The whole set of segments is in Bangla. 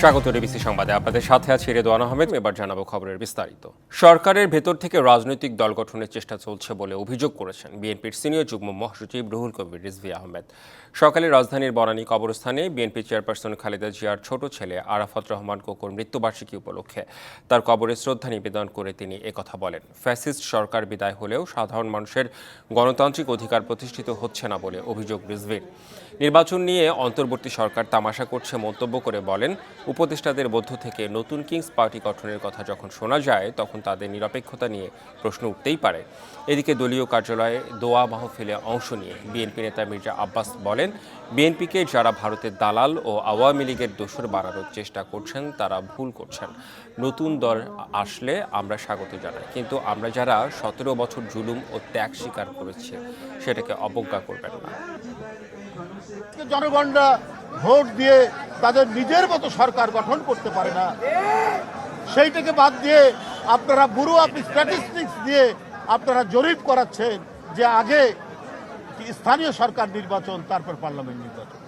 স্বাগত ডিবিসি সংবাদে। আপনাদের সাথে আছি রেদওয়ান আহমেদ। এবার জানাব খবরের বিস্তারিত। সরকারের ভেতর থেকে রাজনৈতিক দল গঠনের চেষ্টা চলছে বলে অভিযোগ করেছেন বিএনপির সিনিয়র যুগ্ম মহাসচিব রুহুল কবির রিজভি আহমেদ। সকালে রাজধানীর বনানী কবরস্থানে বিএনপি চেয়ারপারসন খালেদা জিয়ার ছোট ছেলে আরাফাত রহমান কোকর মৃত্যুবার্ষিকী উপলক্ষে তার কবরে শ্রদ্ধা নিবেদন করে তিনি একথা বলেন। ফ্যাসিস্ট সরকার বিদায় হলেও সাধারণ মানুষের গণতান্ত্রিক অধিকার প্রতিষ্ঠিত হচ্ছে না বলে অভিযোগ রিজভির। নির্বাচন নিয়ে অন্তর্বর্তী সরকার তামাশা করছে মন্তব্য করে বলেন, উপদেষ্টাদের মধ্য থেকে নতুন কিংস পার্টি গঠনের কথা যখন শোনা যায়, তখন তাদের নিরপেক্ষতা নিয়ে প্রশ্ন উঠতেই পারে। এদিকে দলীয় কার্যালয়ে দোয়া মাহফিলে অংশ নিয়ে বিএনপি নেতা মির্জা আব্বাস বলেন, বিএনপিকে যারা ভারতের দালাল ও আওয়ামী লীগের দোষর বাড়ানোর চেষ্টা করছেন, তারা ভুল করছেন। নতুন দল আসলে আমরা স্বাগত জানাই, কিন্তু আমরা যারা সতেরো বছর জুলুম ও ত্যাগ স্বীকার করেছি, সেটাকে অবজ্ঞা করবেন না। জনগণরা ভোট দিয়ে তাদের নিজের মতো সরকার গঠন করতে পারে না, সেইটাকে বাদ দিয়ে আপনারা বুড়ো আপনি স্ট্যাটিস্টিক্স দিয়ে আপনারা জরিপ করাচ্ছেন যে আগে স্থানীয় সরকার নির্বাচন, তারপর পার্লামেন্ট নির্বাচন।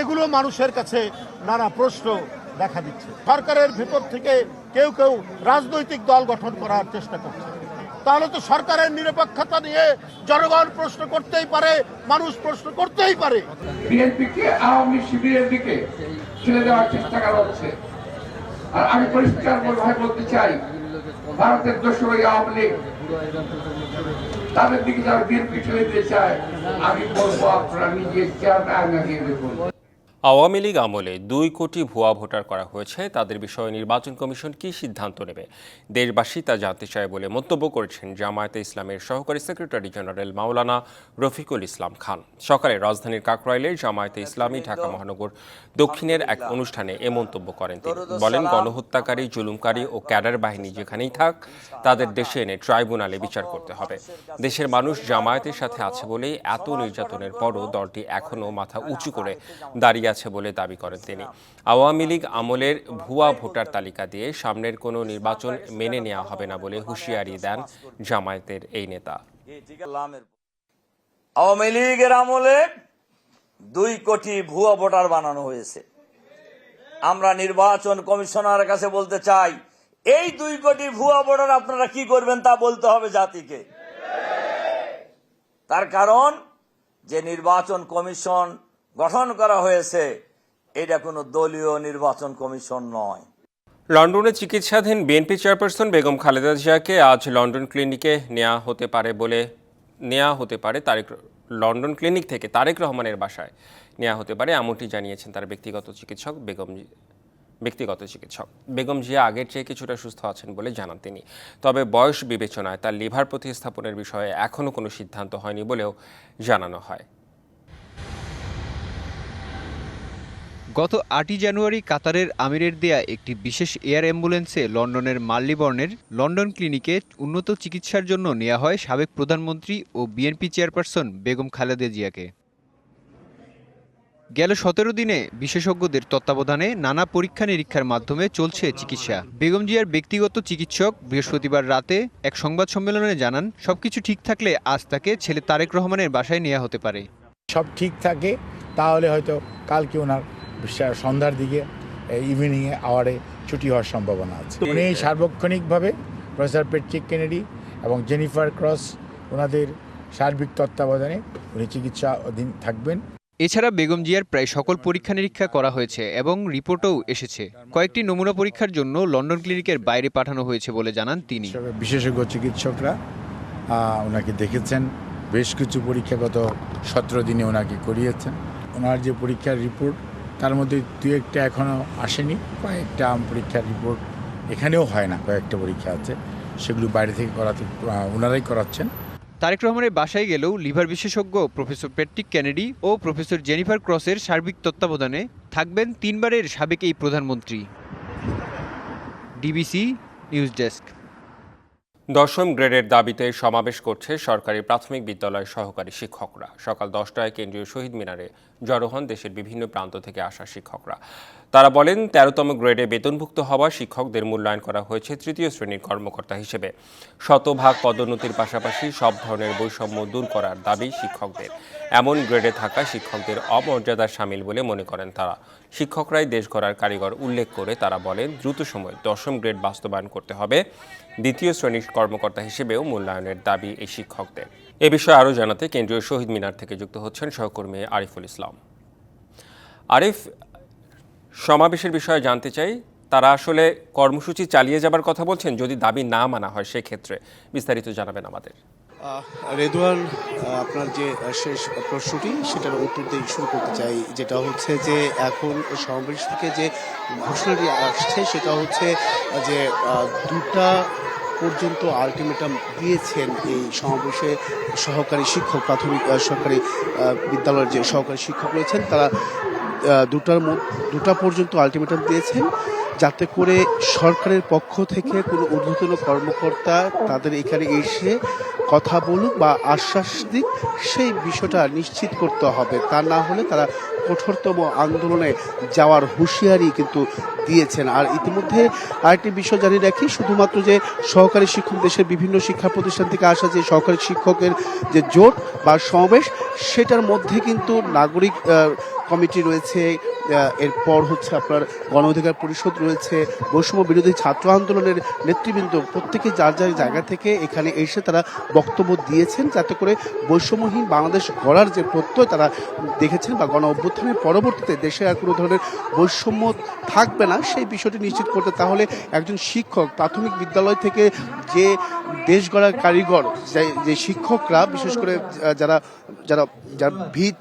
এগুলো মানুষের কাছে নানা প্রশ্ন দেখা দিচ্ছে। সরকারের ভেতর থেকে কেউ কেউ রাজনৈতিক দল গঠন করার চেষ্টা করছে। তাহলে তো সরকারের নিরপেক্ষতা নিয়ে জনগণ প্রশ্ন করতেই পারে, মানুষ প্রশ্ন করতেই পারে। বিএনপিকে, আওয়ামী শিবিরের দিকে ঠেলে দেওয়ার চেষ্টা করা হচ্ছে আর আমি পরিষ্কার ভাবে বলতে চাই, ভারতের দোষর আওয়ামী লীগ। তাদের দিকে যারা বিএনপি ঠেলে দিতে চায়, আমি বলব আপনারা নিজের চেয়ারটা আগে দেখুন। আওয়ামী লীগ আমলে দুই কোটি ভুয়া ভোটার করা হয়েছে। তাদের বিষয়ে নির্বাচন কমিশন কী সিদ্ধান্ত নেবে? দেশবাসী তা জানতে চায় বলে মন্তব্য করেছেন জামায়াতে ইসলামের সহকারী সেক্রেটারি জেনারেল মাওলানা রফিকুল ইসলাম খান। সকালে রাজধানীর কাকরাইলে জামায়াতে ইসলামী ঢাকা মহানগর দক্ষিণের এক অনুষ্ঠানে এ মন্তব্য করেন তিনি। বলেন, গণহত্যাকারী, জুলুমকারী ও ক্যাডার বাহিনী যেখানেই থাক, তাদের দেশে এনে ট্রাইব্যুনালে বিচার করতে হবে। দেশের মানুষ জামায়াতের সাথে আছে বলেই এত নির্যাতনের পরও দলটি এখনও মাথা উঁচু করে দাঁড়িয়ে আছে বলে দাবি করেন তিনি। আওয়ামী লীগ আমলের ভুয়া ভোটার তালিকা দিয়ে সামনের কোনো নির্বাচন মেনে নেওয়া হবে না বলে হুঁশিয়ারি দেন জামায়াতের এই নেতা। আওয়ামী লীগের আমলে দুই কোটি ভুয়া ভোটার বানানো হয়েছে। আমরা নির্বাচন কমিশনার কাছে বলতে চাই, এই দুই কোটি ভুয়া ভোটার আপনারা কি করবেন তা বলতে হবে জাতিকে। তার কারণ, যে নির্বাচন কমিশন গঠন করা হয়েছে, এটা কোনো দলীয় নির্বাচন কমিশন নয়। লন্ডনে চিকিৎসাধীন বিএনপি চেয়ারপারসন বেগম খালেদা জিয়াকে আজ লন্ডন ক্লিনিকে নেওয়া হতে পারে বলে নেওয়া হতে পারে তারেক লন্ডন ক্লিনিক থেকে তারেক রহমানের বাসায় নেওয়া হতে পারে এমনটি জানিয়েছেন তার ব্যক্তিগত চিকিৎসক বেগম ব্যক্তিগত চিকিৎসক। বেগম জিয়া আগের চেয়ে কিছুটা সুস্থ আছেন বলে জানান তিনি। তবে বয়স বিবেচনায় তার লিভার প্রতিস্থাপনের বিষয়ে এখনও কোনো সিদ্ধান্ত হয়নি বলেও জানানো হয়। গত আটই জানুয়ারি কাতারের আমিরের দেয়া একটি বিশেষ এয়ার অ্যাম্বুলেন্সে লন্ডনের মাল্লিবর্নের লন্ডন ক্লিনিকে উন্নত চিকিৎসার জন্য নেওয়া হয় সাবেক প্রধানমন্ত্রী ও বিএনপি চেয়ারপারসন বেগম খালেদা জিয়াকে। গেল সতেরো দিনে বিশেষজ্ঞদের তত্ত্বাবধানে নানা পরীক্ষা নিরীক্ষার মাধ্যমে চলছে চিকিৎসা। বেগম জিয়ার ব্যক্তিগত চিকিৎসক বৃহস্পতিবার রাতে এক সংবাদ সম্মেলনে জানান, সবকিছু ঠিক থাকলে আজ তাকে ছেলে তারেক রহমানের বাসায় নেওয়া হতে পারে। সব ঠিক থাকে, তাহলে হয়তো কালকে ওনার সন্ধ্যার দিকে ইভিনিংয়ে আওয়ারে ছুটি হওয়ার সম্ভাবনা আছে। উনি সার্বক্ষণিকভাবে প্রফেসর পেট্রিক কেনেডি এবং জেনিফার ক্রস ওনাদের সার্বিক তত্ত্বাবধানে উনি চিকিৎসা অধীন থাকবেন। এছাড়া বেগম জিয়ার প্রায় সকল পরীক্ষা নিরীক্ষা করা হয়েছে এবং রিপোর্টও এসেছে। কয়েকটি নমুনা পরীক্ষার জন্য লন্ডন ক্লিনিকের বাইরে পাঠানো হয়েছে বলে জানান তিনি। বিশেষজ্ঞ চিকিৎসকরা ওনাকে দেখেছেন। বেশ কিছু পরীক্ষা গত সতেরো দিনে ওনাকে করিয়েছেন। ওনার যে পরীক্ষার রিপোর্ট তার মধ্যে দু একটা এখনও আসেনি কয়েকটা পরীক্ষার রিপোর্ট এখানেও হয় না কয়েকটা পরীক্ষা আছে। সেগুলো বাইরে থেকে করাতে ওনারাই করাচ্ছেন। তারেক রহমানের বাসায় গেলেও লিভার বিশেষজ্ঞ প্রফেসর প্যাট্রিক ক্যানেডি ও প্রফেসর জেনিফার ক্রসের সার্বিক তত্ত্বাবধানে থাকবেন তিনবারের সাবেক এই প্রধানমন্ত্রী। DBC news desk. দশম গ্রেডের দাবিতে সমাবেশ করছে সরকারি প্রাথমিক বিদ্যালয়ের সহকারী শিক্ষকরা। সকাল দশটায় কেন্দ্রীয় শহীদ মিনারে জড়ো হন দেশের বিভিন্ন প্রান্ত থেকে আসা শিক্ষকরা। তারা বলেন, তেরোতম গ্রেডে বেতনভুক্ত হওয়া শিক্ষকদের মূল্যায়ন করা হয়েছে তৃতীয় শ্রেণির কর্মকর্তা হিসেবে। শতভাগ পদোন্নতির পাশাপাশি সব ধরনের বৈষম্য দূর করার দাবি শিক্ষকদের। এমন গ্রেডে থাকা শিক্ষকদের অমর্যাদার সামিল বলে মনে করেন তারা। শিক্ষকরাই দেশ গড়ার কারিগর উল্লেখ করে তারা বলেন, দ্রুত সময় দশম গ্রেড বাস্তবায়ন করতে হবে। দ্বিতীয় শ্রেণির কর্মকর্তা হিসেবেও মূল্যায়নের দাবি এই শিক্ষকদের। এ বিষয়ে আরও জানাতে কেন্দ্রীয় শহীদ মিনার থেকে যুক্ত হচ্ছেন সহকর্মী আরিফুল ইসলাম। আরিফ সমাবেশের বিষয়ে জানতে চাই তারা আসলে কর্মসূচি চালিয়ে যাবার কথা বলছেন? যদি দাবি না মানা হয় সেক্ষেত্রে বিস্তারিত জানাবেন আমাদের। আহ, আপনার যে শেষ প্রশ্নটি সেটার উত্তর দিয়ে শুরু করতে চাই। যেটা হচ্ছে যে এখন সমাবেশ থেকে যে ঘোষণাটি আসছে সেটা হচ্ছে যে দুটা পর্যন্ত আলটিমেটাম দিয়েছেন এই সমাবেশে সহকারী শিক্ষক, প্রাথমিক সরকারি বিদ্যালয়ের যে সহকারী শিক্ষক রয়েছেন, তারা দুটার দুটা পর্যন্ত আলটিমেটাম দিয়েছেন যাতে করে সরকারের পক্ষ থেকে কোনো ঊর্ধ্বতন কর্মকর্তা তাদের এখানে এসে কথা বলুক বা আশ্বাস দিক, সেই বিষয়টা নিশ্চিত করতে হবে। তা না হলে তারা কঠোরতম আন্দোলনে যাওয়ার হুঁশিয়ারি কিন্তু দিয়েছেন। আর ইতিমধ্যে আরেকটি বিষয় জানিয়ে রাখি, শুধুমাত্র যে সহকারী শিক্ষক দেশের বিভিন্ন শিক্ষা প্রতিষ্ঠান থেকে আসা যে সহকারী শিক্ষকের যে জোট বা সমাবেশ, সেটার মধ্যে কিন্তু নাগরিক কমিটি রয়েছে। এরপর হচ্ছে আপনার গণ অধিকার পরিষদ রয়েছে। বৈষম্য বিরোধী ছাত্র আন্দোলনের নেতৃবৃন্দ প্রত্যেকে যার যার জায়গা থেকে এখানে এসে তারা বক্তব্য দিয়েছেন, যাতে করে বৈষম্যহীন বাংলাদেশ গড়ার যে প্রত্যয় তারা দেখেছেন বা গণ অভ্যুত্থানের পরবর্তীতে দেশে আর কোনো ধরনের বৈষম্য থাকবে না, সেই বিষয়টি নিশ্চিত করতে তাহলে একজন শিক্ষক প্রাথমিক বিদ্যালয় থেকে যে দেশ গড়ার কারিগর, যে শিক্ষকরা, বিশেষ করে যারা যারা যারা ভিত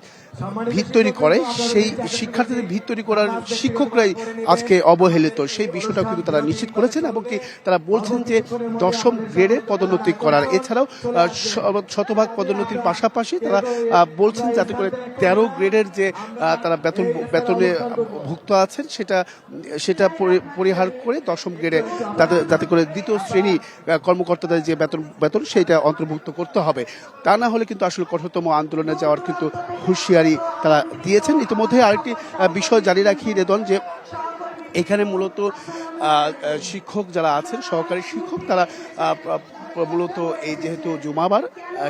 ভিত তৈরি করে সেই শিক্ষার্থীদের ভিত তৈরি করার শিক্ষকরাই আজকে অবহেলিত। সেই বিষয়টা কিন্তু তারা নিশ্চিত করেছেন এবং কি তারা বলছেন যে দশম গ্রেডে পদোন্নতি করার। এছাড়াও শতভাগ পদোন্নতির পাশাপাশি তারা বলছেন যাতে করে তেরো গ্রেডের যে তারা বেতন বেতনে ভুক্ত আছেন সেটা সেটা পরি- পরিহার করে দশম গ্রেডে যাতে যাতে করে দ্বিতীয় শ্রেণি কর্মকর্তাদের যে বেতন বেতন সেটা অন্তর্ভুক্ত করতে হবে। তা না হলে কিন্তু আসলে কঠোরতম আন্দোলনে যাওয়ার কিন্তু হুঁশিয়ারি তারা দিয়েছেন। ইতিমধ্যে আরেকটি বিষয় জারি রাখি রেদন যে এখানে মূলত শিক্ষক যারা আছেন সহকারী শিক্ষক তারা মূলত এই যেহেতু জুমাবার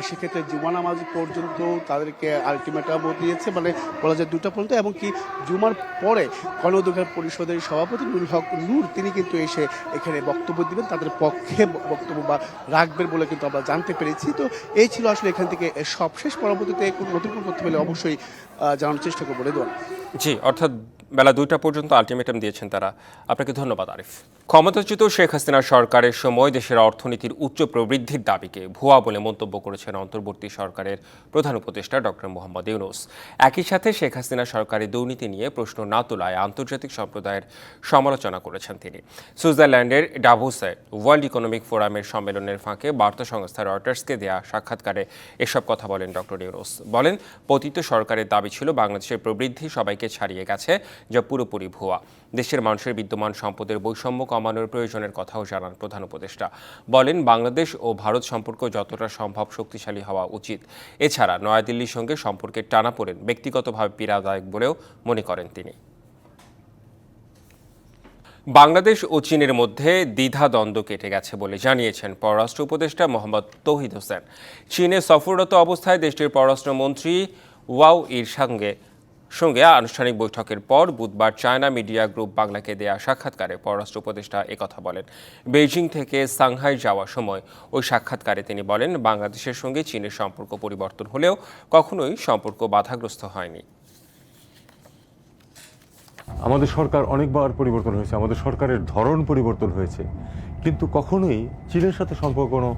সেক্ষেত্রে জুমা নামাজ পর্যন্ত তাদেরকে আলটিমেটামও দিয়েছে মানে বলা যায় দুটা পর্যন্ত এবং কি জুমার পরে গণঅধিকার পরিষদের সভাপতি নুরুল হক নূর তিনি কিন্তু এসে এখানে বক্তব্য দিবেন তাদের পক্ষে বক্তব্য বা রাখবেন বলে কিন্তু আমরা জানতে পেরেছি। তো এই ছিল আসলে এখান থেকে সবশেষ পরবর্তীতে নতুন তথ্য পেলে অবশ্যই আহ, জানানোর চেষ্টা করব। রেদওয়ান। জি অর্থাৎ বেলা দুইটা পর্যন্ত আলটিমেটাম দিয়েছেন তারা। আপনাকে ধন্যবাদ আরিফ। ক্ষমতাচ্যুত শেখ হাসিনা সরকারের সময় দেশের অর্থনীতির উচ্চ প্রবৃদ্ধির দাবিকে ভুয়া বলে মন্তব্য করেছেন অন্তর্বর্তী সরকারের প্রধান উপদেষ্টা ডক্টর মোহাম্মদ ইউনুস। একই সাথে শেখ হাসিনা সরকারের দুর্নীতি নিয়ে প্রশ্ন না তোলায় আন্তর্জাতিক সম্প্রদায়ের সমালোচনা করেছেন তিনি। সুইজারল্যান্ডের ডাভোসে ওয়ার্ল্ড ইকোনমিক ফোরামের সম্মেলনের ফাঁকে বার্তা সংস্থা রয়টার্সকে দেয়া সাক্ষাৎকারে এসব কথা বলেন ডক্টর ইউনুস। বলেন, পতিত সরকারের দাবি ছিল বাংলাদেশের প্রবৃদ্ধি সবাইকে ছাড়িয়ে গেছে, যা পুরোপুরি ভুয়া। দেশের মানুষের বিদ্যমান সম্পদের বৈষম্য কমানোর প্রয়োজনের কথাও জানান প্রধান উপদেষ্টা। বলেন, বাংলাদেশ ও ভারত সম্পর্ক যতটা সম্ভব শক্তিশালী হওয়া উচিত। এছাড়া নয়াদিল্লির সঙ্গে সম্পর্কের টানাপোড়েন ব্যক্তিগতভাবে পীড়াদায়ক বলেও মনে করেন তিনি। বাংলাদেশ ও চীনের মধ্যে দ্বিধাদ্বন্দ্ব কেটে গেছে বলে জানিয়েছেন পররাষ্ট্র উপদেষ্টা মোহাম্মদ তৌহিদ হোসেন। চীনে সফররত অবস্থায় দেশটির পররাষ্ট্রমন্ত্রী ওয়াও ইর সঙ্গে সঙ্গে আনুষ্ঠানিক বৈঠকের পর বুধবার চায়না মিডিয়া গ্রুপ বাংলাকে দেয়া সাক্ষাৎকারে পররাষ্ট্র উপদেষ্টা একথা বলেন। বেইজিং থেকে সাংহাই যাওয়ার সময় ওই সাক্ষাৎকারে তিনি বলেন, বাংলাদেশের সঙ্গে চীনের সম্পর্ক পরিবর্তন হলেও কখনোই সম্পর্ক বাধাগ্রস্ত হয়নি। আমাদের সরকার অনেকবার পরিবর্তন হয়েছে, আমাদের সরকারের ধরন পরিবর্তন হয়েছে, কিন্তু কখনোই চীনের সাথে সম্পর্ক কোনো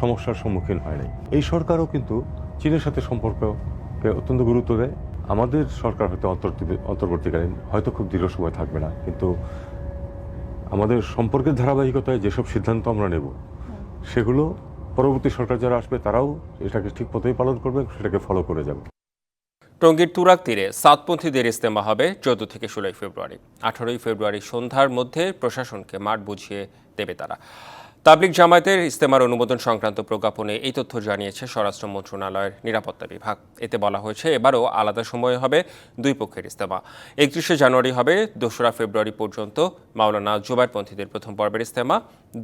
সমস্যার সম্মুখীন হয় নাই। এই সরকারও কিন্তু চীনের সাথে সম্পর্ককে অত্যন্ত গুরুত্ব দেয়। আমাদের সরকার হয়তো অন্তর্বর্তী- অন্তর্বর্তীকালীন হয়তো খুব দীর্ঘ সময় থাকবে না, কিন্তু আমাদের সম্পর্কের ধারাবাহিকতায় যেসব সিদ্ধান্ত আমরা নেব, সেগুলো পরবর্তী সরকার যারা আসবে তারাও এটাকে ঠিক মতোই পালন করবে, সেটাকে ফলো করে যাবে। টঙ্গীর তুরাক তীরে সাতপন্থীদের ইস্তেমা হবে চোদ্দ থেকে ষোলোই ফেব্রুয়ারি। আঠারোই ফেব্রুয়ারি সন্ধ্যার মধ্যে প্রশাসনকে মাঠ বুঝিয়ে দেবে তারা। তাবলিক জামায়াতের ইস্তেমার অনুমোদন সংক্রান্ত প্রজ্ঞাপনে এই তথ্য জানিয়েছে স্বরাষ্ট্র মন্ত্রণালয়ের নিরাপত্তা বিভাগ। এতে বলা হয়েছে, এবারও আলাদা সময়ে হবে দুই পক্ষের ইস্তেমা একত্রিশে জানুয়ারি হবে দোসরা ফেব্রুয়ারি পর্যন্ত মাওলানা জুবাইরপন্থীদের প্রথম পর্বের ইস্তেমা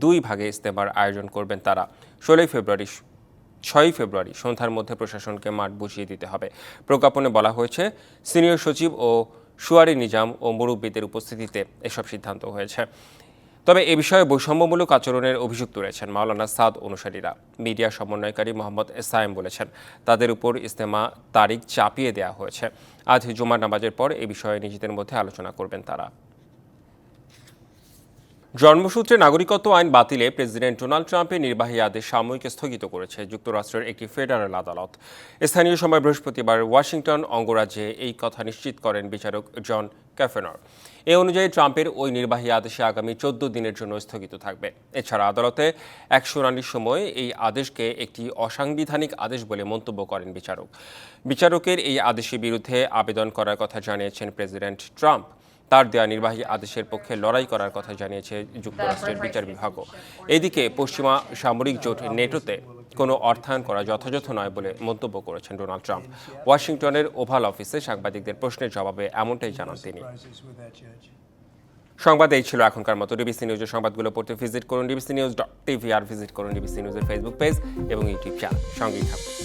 দুই ভাগে ইস্তেমার আয়োজন করবেন তারা। ষোলোই ফেব্রুয়ারি, ছয়ই ফেব্রুয়ারি সন্ধ্যার মধ্যে প্রশাসনকে মাঠ বুঝিয়ে দিতে হবে। প্রজ্ঞাপনে বলা হয়েছে, সিনিয়র সচিব ও সুয়ারি নিজাম ও মুরব্বীদের উপস্থিতিতে এসব সিদ্ধান্ত হয়েছে। তবে এ বিষয়ে বৈষম্যমূলক আচরণের অভিযোগ তুলেছেন মাওলানা সাদ অনুসারীরা। মিডিয়া সমন্বয়কারী মোহাম্মদ এসায়েম বলেছেন, তাদের উপর ইস্তেমা তারিখ চাপিয়ে দেওয়া হয়েছে। আজ জুমার নামাজের পর এ বিষয়ে নিজেদের মধ্যে আলোচনা করবেন তারা। জন্মসূত্রে নাগরিকত্ব আইন বাতিলে প্রেসিডেন্ট ডোনাল্ড ট্রাম্পের নির্বাহী আদেশ সাময়িক স্থগিত করেছে যুক্তরাষ্ট্রের একটি ফেডারেল আদালত। স্থানীয় সময় বৃহস্পতিবার ওয়াশিংটন অঙ্গরাজ্যে এই কথা নিশ্চিত করেন বিচারক জন ক্যাফেনর এ অনুযায়ী ট্রাম্পের ওই নির্বাহী আদেশে আগামী চোদ্দ দিনের জন্য স্থগিত থাকবে। এছাড়া আদালতে এক শুনানির সময় এই আদেশকে একটি অসাংবিধানিক আদেশ বলে মন্তব্য করেন বিচারক। বিচারকের এই আদেশের বিরুদ্ধে আবেদন করার কথা জানিয়েছেন প্রেসিডেন্ট ট্রাম্প। তার দেয়া নির্বাহী আদেশের পক্ষে লড়াই করার কথা জানিয়েছে যুক্তরাষ্ট্রের বিচার বিভাগও এদিকে পশ্চিমা সামরিক জোট নেটোতে কোনো অর্থায়ন করা যথাযথ নয় বলে মন্তব্য করেছেন ডোনাল্ড ট্রাম্প। ওয়াশিংটনের ওভাল অফিসে সাংবাদিকদের প্রশ্নের জবাবে এমনটাই জানান তিনি। সংবাদ এই ছিল এখনকার মতো। ডিবিসি নিউজের সংবাদগুলো পড়তে ভিজিট করুন। ডিবিসি নিউজ ডট টিভি আর ভিজিট করুন ডিবিসি নিউজের ফেসবুক পেজ এবং ইউটিউব চ্যানেল। সঙ্গেই থাকুন।